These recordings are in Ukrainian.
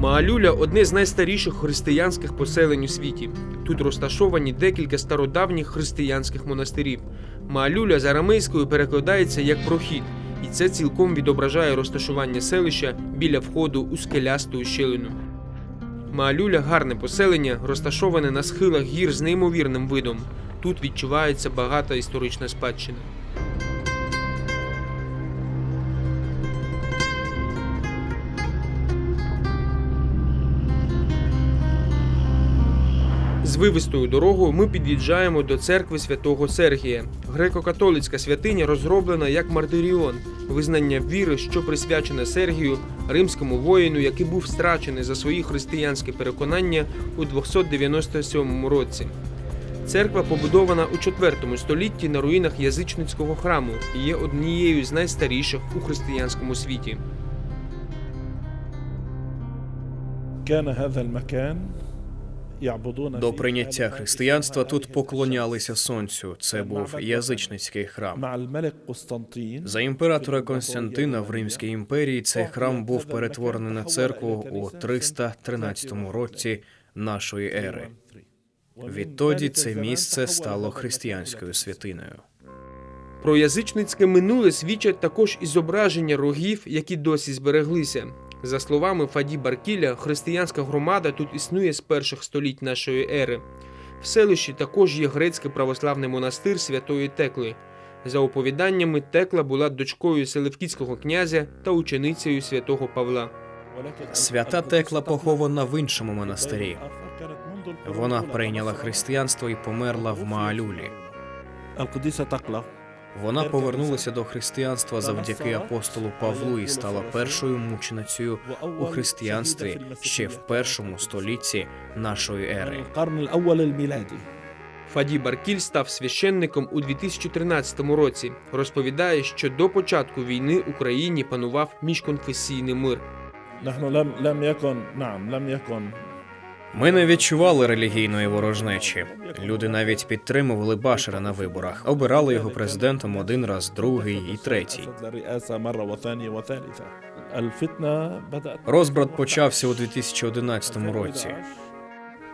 Маалюля одне з найстаріших християнських поселень у світі. Тут розташовані декілька стародавніх християнських монастирів. Маалюля з арамейською перекладається як прохід, і це цілком відображає розташування селища біля входу у скелясту ущелину. Маалюля гарне поселення, розташоване на схилах гір з неймовірним видом. Тут відчувається багата історична спадщина. Звивистою дорогою ми під'їжджаємо до церкви святого Сергія. Греко-католицька святиня розроблена як мартиріон, визнання віри, що присвячене Сергію, римському воїну, який був страчений за свої християнські переконання у 297 році. Церква побудована у 4 столітті на руїнах язичницького храму і є однією з найстаріших у християнському світі. كان هذا المكان يعبدون до прийняття християнства тут поклонялися сонцю. Це був язичницький храм. За імператора Константина в Римській імперії цей храм був перетворений на церкву у 313 році нашої ери. Відтоді це місце стало християнською святиною. Про язичницьке минуле свідчать також і зображення рогів, які досі збереглися. За словами Фаді Баркіля, християнська громада тут існує з перших століть нашої ери. В селищі також є грецький православний монастир Святої Текли. За оповіданнями, Текла була дочкою селевкітського князя та ученицею святого Павла. Свята Текла похована в іншому монастирі. Вона прийняла християнство і померла в Маалюлі. Вона повернулася до християнства завдяки апостолу Павлу і стала першою мученицею у християнстві ще в першому столітті нашої ери. Фаді Баркіль став священником у 2013 році. Розповідає, що до початку війни Україні панував міжконфесійний мир. Ми не відчували релігійної ворожнечі. Люди навіть підтримували Башера на виборах, обирали його президентом один раз, другий і третій. Розбрат почався у 2011 році.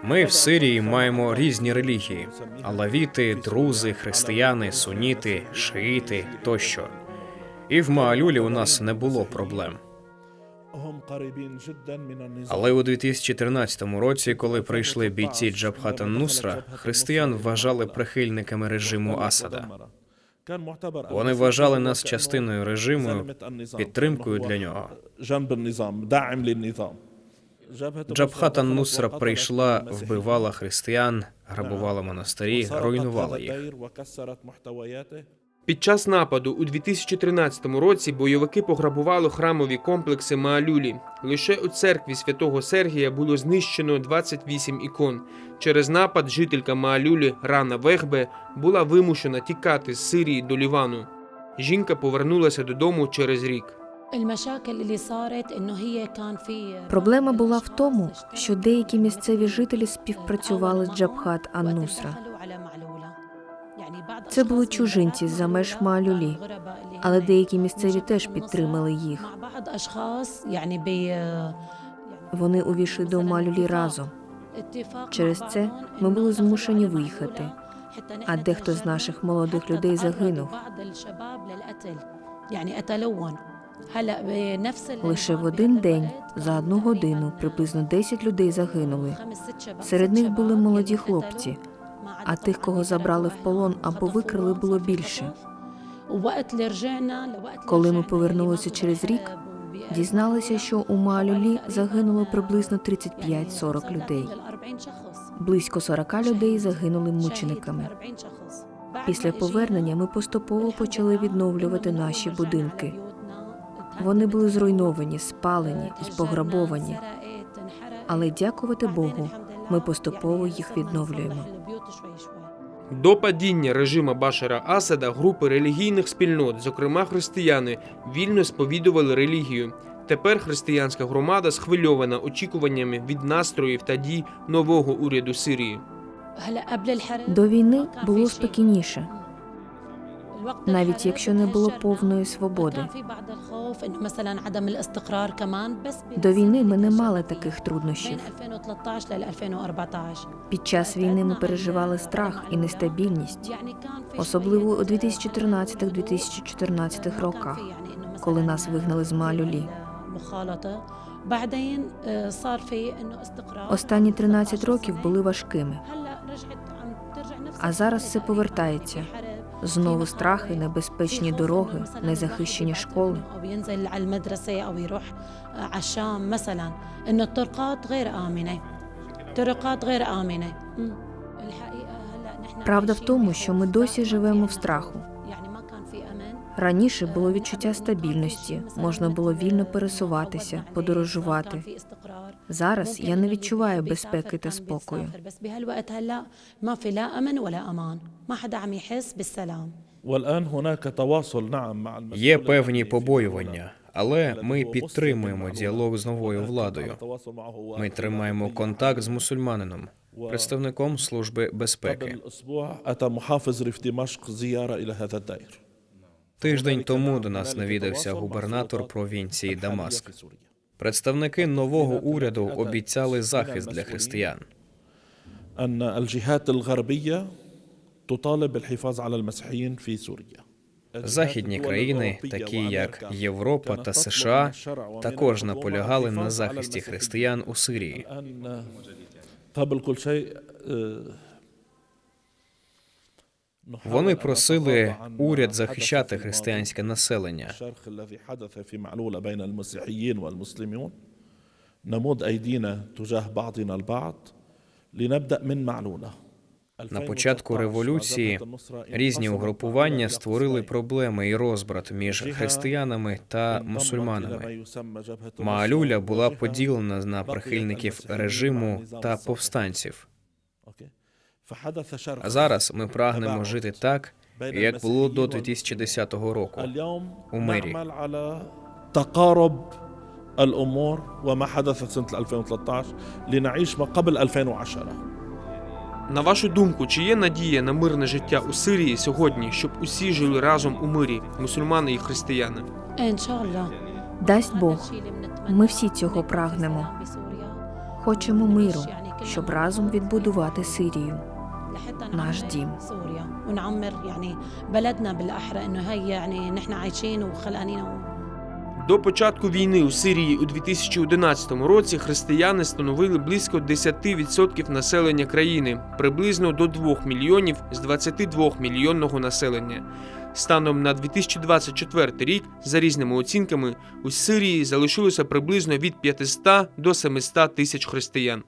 Ми в Сирії маємо різні релігії: алавіти, друзи, християни, суніти, шиїти тощо. І в Маалюлі у нас не було проблем. Але у 2014 році, коли прийшли бійці Джабхата Нусра, християн вважали прихильниками режиму Асада. Вони вважали нас частиною режиму, підтримкою для нього. Джабхата Нусра прийшла, вбивала християн, грабувала монастирі, руйнувала їх. Під час нападу у 2013 році бойовики пограбували храмові комплекси Маалюлі. Лише у церкві святого Сергія було знищено 28 ікон. Через напад жителька Маалюлі Рана Вегбе була вимушена тікати з Сирії до Лівану. Жінка повернулася додому через рік. Проблема була в тому, що деякі місцеві жителі співпрацювали з Джабхат Аннусра. Це були чужинці з-за меж Маалюлі, але деякі місцеві теж підтримали їх. Вони увійшли до Маалюлі разом. Через це ми були змушені виїхати, а дехто з наших молодих людей загинув. Лише в один день за одну годину приблизно 10 людей загинули. Серед них були молоді хлопці, а тих, кого забрали в полон або викрили, було більше. Коли ми повернулися через рік, Дізналися, що у Маалюлі загинуло приблизно 35-40 людей. Близько 40 людей загинули мучениками. Після повернення ми поступово почали відновлювати наші будинки. Вони були зруйновані, спалені і пограбовані. Але дякувати Богу, ми поступово їх відновлюємо. До падіння режима Башара Асада групи релігійних спільнот, зокрема християни, вільно сповідували релігію. Тепер християнська громада схвильована очікуваннями від настроїв та дій нового уряду Сирії. До війни було спокійніше. Навіть якщо не було повної свободи. До війни ми не мали таких труднощів. Під час війни ми переживали страх і нестабільність, особливо у 2013-2014 роках, коли нас вигнали з Малюлі. Останні 13 років були важкими, а зараз все повертається. Знову страхи, небезпечні дороги, незахищені школи. Правда в тому, що ми досі живемо в страху. Раніше було відчуття стабільності, можна було вільно пересуватися, подорожувати. Зараз я не відчуваю безпеки та спокою. Є певні побоювання. Але ми підтримуємо діалог з новою владою. Ми тримаємо контакт з мусульманином, представником служби безпеки. Тиждень тому до нас навідався губернатор провінції Дамаск. Представники нового уряду обіцяли захист для християн. Західні країни, такі як Європа та США, також наполягали на захисті християн у Сирії. Вони просили уряд захищати християнське населення. На початку революції різні угрупування створили проблеми і розбрат між християнами та мусульманами. Маалюля була поділена на прихильників режиму та повстанців. А зараз ми прагнемо жити так, як було до 2010 року. у ميري. نعمل على تقارب الأمور وما حدث سنة 2013 لنعيش ما قبل 2010 На вашу думку, чи є надія на мирне життя у Сирії сьогодні, щоб усі жили разом у мирі, мусульмани і християни? ان شاء الله Дасть Бог, ми всі цього прагнемо. Хочемо миру, щоб разом відбудувати Сирію. نعش ديم. سوريا ونعمر يعني بلدنا بالاحرى انه هي يعني نحن عايشين وخلقانين До початку війни у Сирії у 2011 році християни становили близько 10% населення країни, приблизно до 2 мільйонів з 22 мільйонного населення. Станом на 2024 рік, за різними оцінками, у Сирії залишилося приблизно від 500 до 700 тисяч християн.